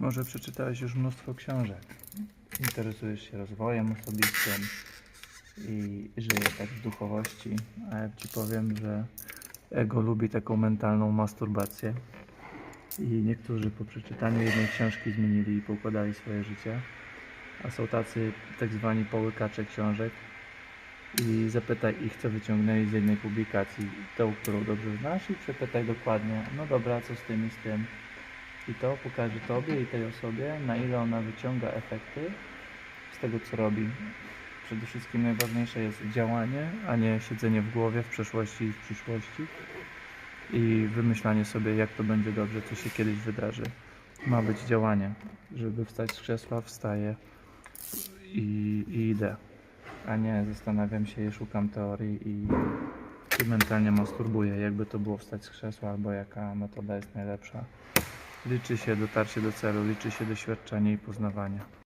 Może przeczytałeś już mnóstwo książek. Interesujesz się rozwojem osobistym i żyjesz tak w duchowości. A ja ci powiem, że ego lubi taką mentalną masturbację. I niektórzy po przeczytaniu jednej książki zmienili i poukładali swoje życie. A są tacy tak zwani połykacze książek. I zapytaj ich, co wyciągnęli z jednej publikacji, tą, którą dobrze znasz, i przepytaj dokładnie, no dobra, co z tym i z tym. I to pokaże Tobie i tej osobie, na ile ona wyciąga efekty z tego, co robi. Przede wszystkim najważniejsze jest działanie, a nie siedzenie w głowie w przeszłości i w przyszłości i wymyślanie sobie, jak to będzie dobrze, co się kiedyś wydarzy. Ma być działanie. Żeby wstać z krzesła, wstaję i, i idę, a nie zastanawiam się i szukam teorii i, mentalnie masturbuję, jakby to było wstać z krzesła, albo jaka metoda jest najlepsza. Liczy się dotarcie do celu, liczy się doświadczenie i poznawanie.